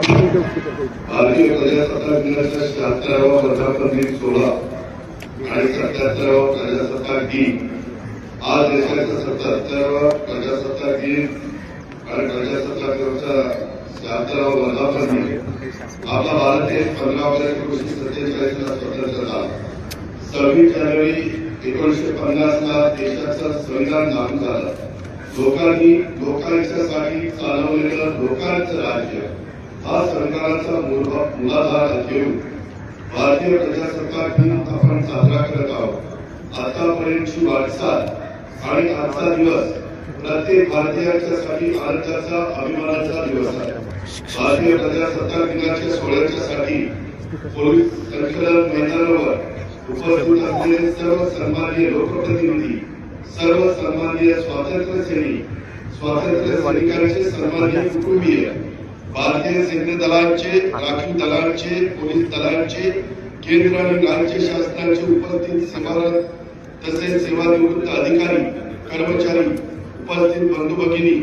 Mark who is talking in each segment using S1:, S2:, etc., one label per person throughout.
S1: भारतीय प्रजासत्ताक दिनाच्या शहात्तरावा वर्धापन दिन सोहळा आणि सत्याहत्तरावा प्रजासत्ताक दिन. आज देशाचा सत्याहत्तरावा प्रजासत्ताक दिन आणि प्रजासत्ताक दिनाचा शहात्तरावा वर्धापन दिन आपला भारत देश पंधरा ऑगस्ट एकोणीशे सत्तेचाळीसला स्वतंत्र झाला. सव्वीस जानेवारी एकोणीशे पन्नासला देशाचा संविधान लागू झाला. लोकांनी लोकांच्यासाठी चालवलेलं लोकांचं राज्य. हा सरकाराचा मुलाधार घेऊन भारतीय प्रजासत्ताक दिन आपण साजरा करत आहोत. आतापर्यंतची वाटचाल आणि आजचा दिवस प्रत्येक भारतीयांच्यासाठी भारताचा अभिमानाचा दिवस आहे. भारतीय प्रजासत्ताक दिनाच्या सोहळ्याच्यासाठी पोलीस संचलन मैदानावर उपस्थित असलेले सर्व सन्माननीय लोकप्रतिनिधी सर्व सन्माननीय स्वातंत्र्य सैनिक स्वातंत्र्य सैनिकांचे सन्माननीय कुटुंबीय भारतीय सैन्य दलांचे राखीव दलांचे पोलीस दलांचे केंद्र आणि राज्य शासनाचे उपस्थित समारंभ तसेच सेवानिवृत्त अधिकारी कर्मचारी उपस्थित बंधू भगिनी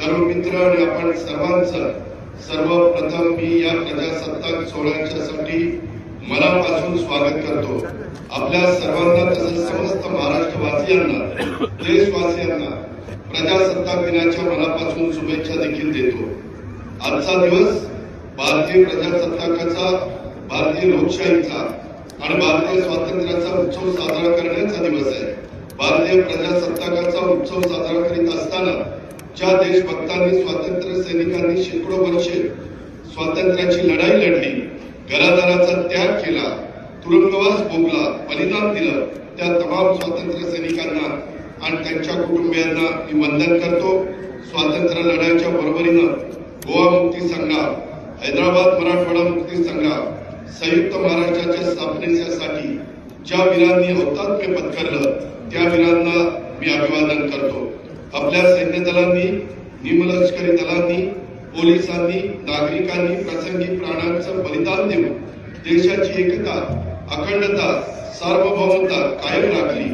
S1: तरुण मित्र आणि आपण सर्वांचं सर्वप्रथम मी या प्रजासत्ताक सोहळ्याच्यासाठी मनापासून स्वागत करतो. आपल्या सर्वांना तसंच समस्त महाराष्ट्रवासियांना देशवासियांना प्रजासत्ताक दिनाच्या मनापासून शुभेच्छा देखील देतो. आजचा दिवस भारतीय प्रजासत्ताकाचा भारतीय लोकशाहीचा आणि भारतीय स्वातंत्र्याचा उत्सव साजरा करण्याचा दिवस आहे. भारतीय प्रजासत्ताकाचा उत्सव साजरा करीत असताना ज्या देशभक्तांनी स्वातंत्र्य सैनिकांनी शेकडो वर्षे स्वातंत्र्याची लढाई लढली घरादाराचा त्याग केला तुरुंगवास भोगला बलिदान दिलं त्या तमाम स्वातंत्र्य सैनिकांना आणि त्यांच्या कुटुंबियांना मी वंदन करतो. स्वातंत्र्य लढाईच्या बरोबरीनं गोवा मुक्ती संग्राम हैदराबाद मराठवाडा मुक्ती संग्राम संयुक्त महाराष्ट्राच्या स्थापनेसाठी ज्या वीरांनी हौतात्म्य पत्करलं त्या वीरांना मी अभिवादन करतो. आपल्या सैन्य दलांनी निमलष्करी दलांनी पोलिसांनी नागरिकांनी प्रसंगी प्राणांचं बलिदान देऊन देशाची एकता अखंडता सार्वभौमता कायम राखली.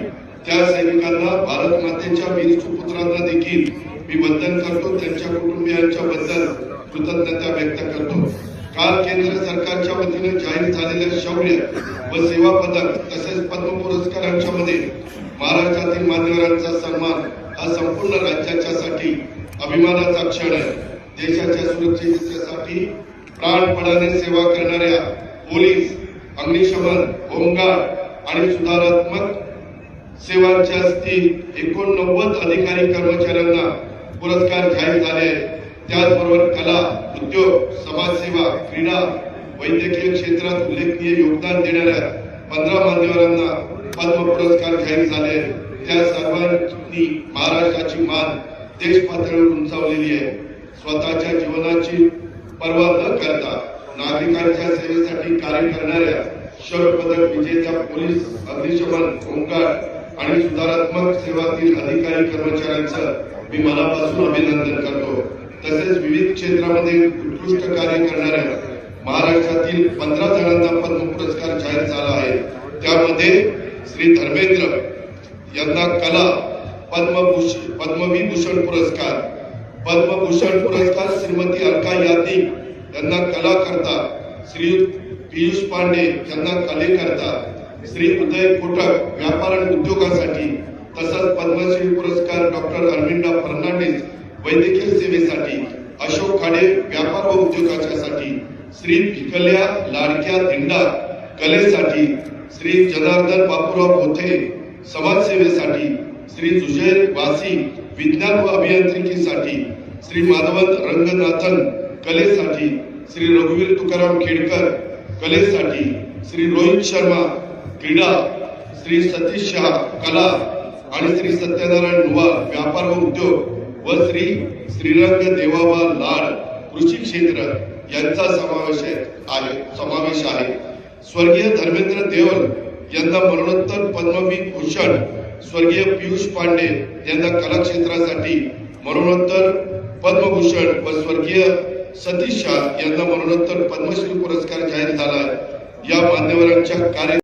S1: त्या सैनिकांना भारत मातेच्या वीर सुपुत्रांना देखील मी वंदन करतो त्यांच्या कुटुंबियांच्या बद्दल कृतज्ञता व्यक्त करतो. काल केंद्र सरकारच्या वतीने जाहीर झालेल्या शौर्य व सेवा पदक तसेच पद्म पुरस्कारांच्या मध्ये महाराष्ट्रातील मान्यवरांचा सन्मान हा संपूर्ण राज्याच्यासाठी अभिमानाचा क्षण आहे. देशाच्या सुरक्षिततेसाठी प्राणपणाने सेवा करणाऱ्या पोलीस अग्निशमन होमगार्ड आणि सुधारात्मक सेवांच्या असतील एकोणनव्वद अधिकारी कर्मचाऱ्यांना पुरस्कार जाहीर झाले आहेत. त्याचबरोबर कला उद्योग समाजसेवा क्रीडा वैद्यकीय क्षेत्रात उल्लेखनीय योगदान देणाऱ्या पंधरा मान्यवरांना पद्म पुरस्कार जाहीर झाले आहेत. त्या सर्वांनी महाराष्ट्राची मान देश पातळीवर उंचावलेली आहे स्वतःच्या जीवनाची पर्वा न करता नागरिकांच्या सेवेसाठी कार्य करणाऱ्या शौर्य पदक विजेत्या पोलीस अग्निशमन होमगार्ड आणि सुधारात्मक सेवातील अधिकारी कर्मचाऱ्यांचं मी मनापासून अभिनंदन करतो. तसेच विविध क्षेत्रामध्ये उत्कृष्ट कार्य करणाऱ्या महाराष्ट्रातील पंधरा जणांचा पद्म पुरस्कार जाहीर झाला आहे. त्यामध्ये श्री धर्मेंद्र यांना कला पद्मभूषण पद्मविभूषण पुरस्कार पद्मभूषण पुरस्कार श्रीमती अलका यादी यांना कला करता श्री पियुष पांडे यांना कलेकरता श्री उदय कोटक व्यापार आणि उद्योगासाठी तसंच पद्मश्री पुरस्कार डॉक्टर अरविंदा फर्नांडिस वैद्यकीय सेवेसाठी अशोक खाडे व्यापार व उद्योगाच्यासाठी श्री भिकल्या लाडक्या दिंडा कलेसाठी श्री जनार्दन बापूराव पोथे समाजसेवेसाठी श्री सुजय वासी विज्ञान व अभियांत्रिकीसाठी श्री माधवंत रंगनाथन कलेसाठी श्री रघुवीर तुकाराम खेडकर कलेसाठी श्री रोहित शर्मा क्रीडा श्री सतीश शहा कला आणि श्री सत्यनारायण नुवा व्यापार व उद्योग व श्री श्रीरंग देवाबा लाड कृषी क्षेत्र यांचा समावेश आहे समावेश आहे. स्वर्गीय धर्मेंद्र देवल यांना मरणोत्तर पद्मविभूषण स्वर्गीय पियुष पांडे यांना कला क्षेत्रासाठी मरणोत्तर पद्मभूषण व स्वर्गीय सतीश शाह यांना मरणोत्तर पद्मश्री पुरस्कार जाहीर झाला या मान्यवरांच्या कार्य